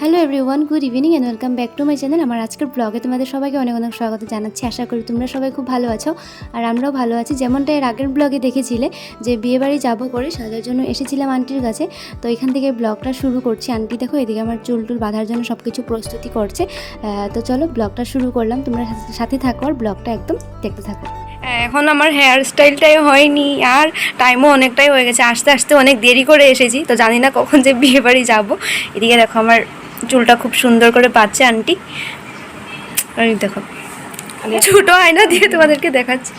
Hello everyone good evening and welcome back to my channel আমার আজকের ব্লগে তোমাদের সবাইকে অনেক অনেক স্বাগত জানাচ্ছি। আশা করি তোমরা সবাই খুব ভালো আছো আর আমরাও ভালো আছি। যেমনটা এর আগের ব্লগে দেখেছিলে যে বিয়েবাড়ি যাব করে সাজার জন্য এসেছিলাম আন্টির কাছে। তো এখান থেকে ব্লগটা শুরু করছি। আন্টি দেখো এদিকে আমার চুল টুল বাঁধার জন্য সব কিছু প্রস্তুতি করছে। তো চলো ব্লগটা শুরু করলাম। তোমরা সাথে থাকো আর ব্লগটা একদম দেখতে থাকো। এখন আমার হেয়ার স্টাইলটাই হয়নি আর টাইমও অনেকটাই হয়ে গেছে। আস্তে আস্তে অনেক দেরি করে এসেছি। তো জানি না কখন যে বিয়ে বাড়ি যাব। এদিকে দেখো আমার চুলটা খুব সুন্দর করে পাচ্ছে আন্টি। আর দেখো ছোটো আয়না দিয়ে তোমাদেরকে দেখাচ্ছি।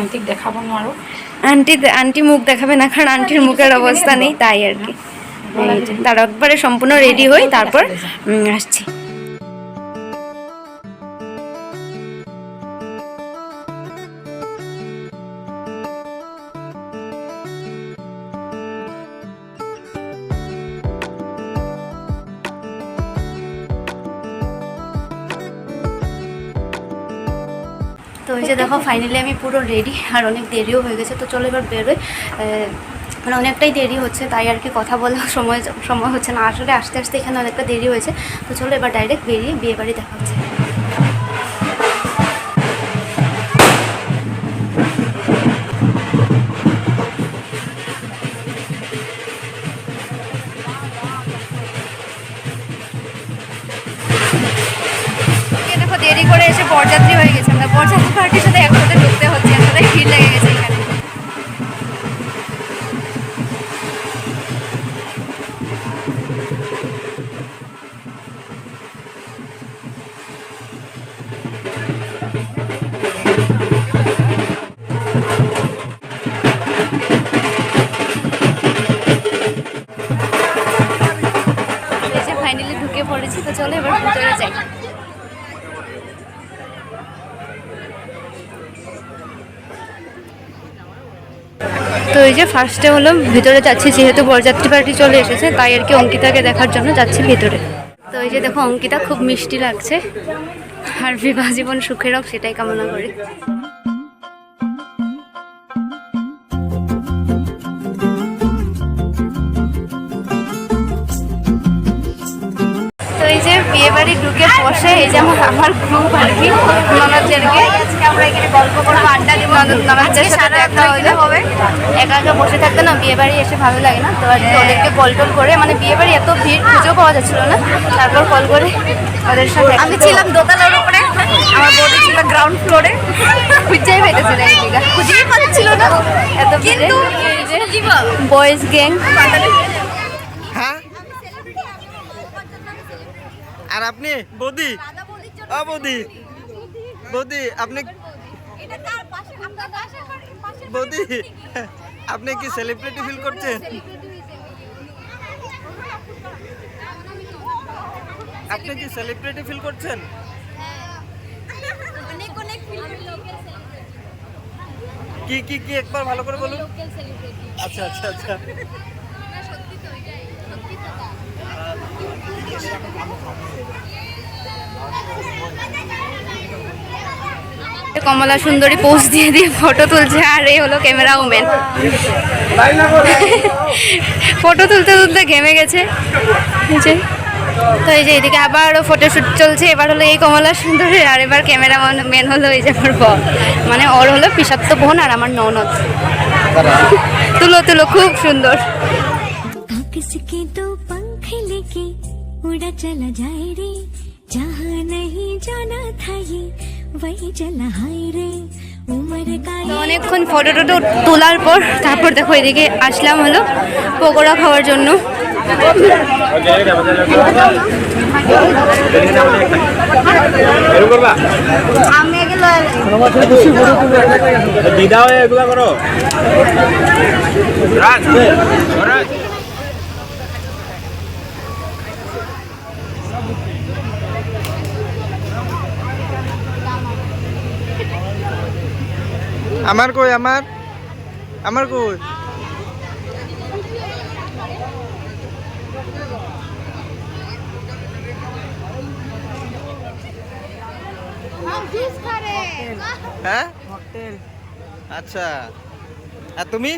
আন্টি দেখাবো নোৱাৰো আন্টি আন্টি মুখ দেখাবে না কারণ আন্টির মুখের অবস্থা নেই তাই আর কি। তার একবারে সম্পূর্ণ রেডি হই তারপর আসছি। তো এই যে দেখো ফাইনালি আমি পুরো রেডি আর অনেক দেরিও হয়ে গেছে তো চলো এবার আহ, মানে অনেকটাই দেরি হচ্ছে তাই আর কি কথা বলার সময় সময় হচ্ছে না। আসলে আসতে আসতে এখানে অনেকটা দেরি হয়েছে তো চলো এবার ডাইরেক্ট বেরিয়ে বিয়ে বাড়ি দেখা হচ্ছে। দেরি করে এসে বরযাত্রী হয়ে গেছে। আমরা বরযাত্রী পার্টির সাথে একসাথে ঢুকতে হচ্ছে, একসাথে ভিড় তো এই যে ফার্স্টে হলো ভিতরে যাচ্ছি, যেহেতু বরযাত্রী পার্টি চলে এসেছে, তাই আর কি অঙ্কিতাকে দেখার জন্য যাচ্ছি ভিতরে। তো এই যে দেখো, অঙ্কিতা খুব মিষ্টি লাগছে, আর বিবাহ জীবন সুখের হোক, সেটাই কামনা করি। বিয়ে বাড়ি ঢুকে বসে এই যে আমার আমার গ্রুপ আর কি ননদদেরকে আজকে আমরা এখানে গল্প করব আড্ডা দিব। ননদদের সাথে দেখা হলে হবে। একা একা বসে থাকতে না বিয়ে বাড়ি এসে ভালো লাগে না। তো আর কি ওদেরকে কল টল করে মানে বিয়ে বাড়ি এত ভিড় খুঁজেও পাওয়া যাচ্ছিল না। তারপর কল করে ওদের সাথে আমি ছিলাম দোতলার উপরে আমার বৌদি ছিল গ্রাউন্ড ফ্লোরে খুঁজেই পেতেছে না এই জায়গা খুঁজেই পাচ্ছিল না। এত কিন্তু বয়েজ গ্যাং হ্যাঁ আর আপনি? বৌদি। ও বৌদি। বৌদি আপনি বৌদি। আপনি কি সেলিব্রিটি ফিল করছেন? আপনি কি সেলিব্রিটি ফিল করছেন? কি কি কি? একবার ভালো করে বলুন। আচ্ছা আচ্ছা আচ্ছা। কমলা সুন্দরী পোজ দিয়ে দিয়ে ফটো তুলছে, আর এই হলো ক্যামেরা ওমেন ফটো তুলতে তুলতে ঘেমে গেছে। তো এই যে এদিকে আবারও ফটোশ্যুট চলছে। এবার হলো এই কমলা সুন্দরী, আর এবার ক্যামেরা মেন হলো এই যে আমার বোন মানে ওর হলো পিসাত্ত বোন, আর আমার ননদ। তুলো তুলো, খুব সুন্দর। के दो पंख लेके उड़ा चला जाए रे जहाँ नहीं जाना था ये वही चला हाय रे उम्र का তো ये অনেকক্ষণ ফটো টটো তোলার পর তারপর দেখো এদিকে আসলাম হলো পকোড়া খাওয়ার জন্য দিদা হয়ে এগুলা করো আমার কই আমার? আমার কই? হ্যাঁ আচ্ছা। আর তুমি?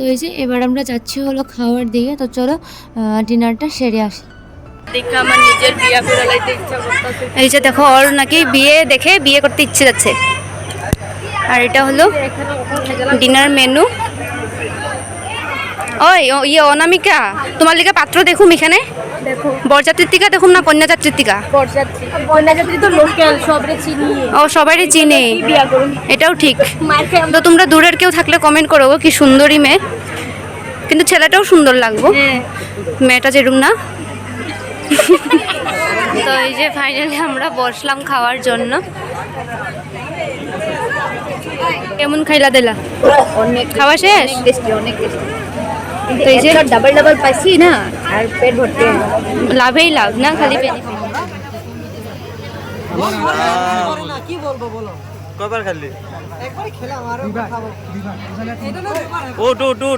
তো এই যে এবার আমরা যাচ্ছি হলো খাওয়ার দিকে। তো চলো ডিনারটা সেরে আসি। এই যে দেখো ওর নাকি বিয়ে দেখে বিয়ে করতে ইচ্ছে যাচ্ছে। আর এটা হলো ডিনার মেনু। ওই ইয়ে অনামিকা। তোমার লিগে পাত্র দেখুম এখানে? বরযাত্রীর টিকা দেখুম না কন্যাযাত্রীর টিকা? ও সবারই চিনে। এটাও ঠিক। তো তোমরা দূরের কেউ থাকলে কমেন্ট করো কি সুন্দরী মেয়ে। কিন্তু ছেলেটাও সুন্দর লাগবো। মেয়েটা যেরুম না। তো এই যে ফাইনালি আমরা বসলাম খাওয়ার জন্য। কেমন খাইলা দিলা? খাওয়া শেষ? টেস্টি অনেক টেস্টি তো এই যে ডাবল ডাবল পাইছি না আর পেট ভর্তি লাভেই লাভ না? খালি কয়বার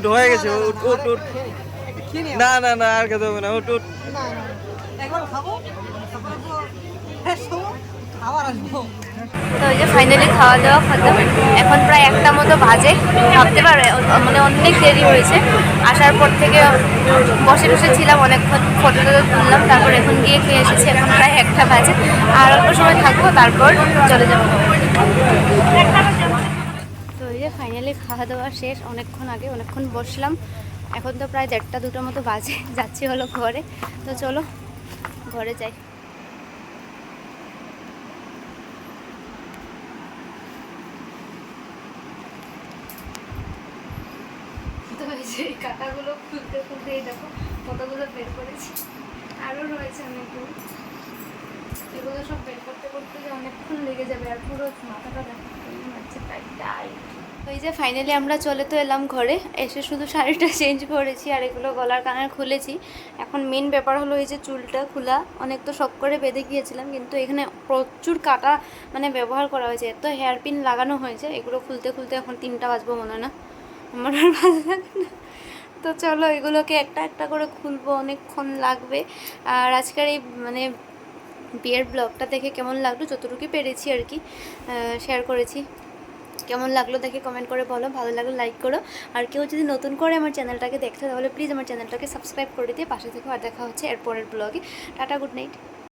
হয়ে গেছে উঠ না না না আর খেতে হবে না উঠ উঠ। তো এই যে ফাইনালি খাওয়া দাওয়া খতম এখন প্রায় একটা মতো বাজে, ভাবতে পারে মানে অনেক দেরি হয়েছে। আসার পর থেকে বসে বসে ছিলাম, অনেকক্ষণ ফটো টটো তুললাম, তারপর এখন গিয়ে খেয়ে এসেছি, এখন প্রায় একটা বাজে। আর অল্প সময় থাকব, তারপর চলে যাব। তো এই যে ফাইনালি খাওয়া দাওয়া শেষ, অনেকক্ষণ আগে অনেকক্ষণ বসলাম। এখন তো প্রায় দেড়টা দুটোর মতো বাজে, যাচ্ছি হলো ঘরে। তো চলো, ঘরে যাই। এই কাঁটাগুলো খুলতে খুলতে এই দেখো কতগুলো বের করেছি। আরও রয়েছে অনেকগুলো। এগুলো সব বের করতে করতে যে অনেকক্ষণ লেগে যাবে আর পুরো মাথাটা দেখো হচ্ছে টাইট তো যে ফাইনালি আমরা চলে তো এলাম ঘরে, এসে শুধু শাড়িটা চেঞ্জ করেছি আর এগুলো গলার কানের খুলেছি। এখন মেন ব্যাপার হলো এই যে চুলটা খোলা, অনেক তো শখ করে বেঁধে গিয়েছিলাম, কিন্তু এখানে প্রচুর কাটা মানে ব্যবহার করা হয়েছে। এত হেয়ার পিন লাগানো হয়েছে, এগুলো খুলতে খুলতে এখন তিনটা বাজবো মনে না। আমার আর ভালো লাগে না। তো চলো এগুলোকে একটা একটা করে খুলবো, অনেকক্ষণ লাগবে। আর আজকের এই মানে বিয়ের ব্লগটা দেখে কেমন লাগল? যতটুকু পেরেছি আর কি শেয়ার করেছি। কেমন লাগল দেখে কমেন্ট করে বলো, ভালো লাগলে লাইক করো। আর কেউ যদি নতুন করে আমার চ্যানেলটাকে দেখছ, তাহলে প্লিজ আমার চ্যানেলটাকে সাবস্ক্রাইব করে দিয়ে পাশে থেকে আর দেখা হচ্ছে এরপরের ব্লগে। Tata good night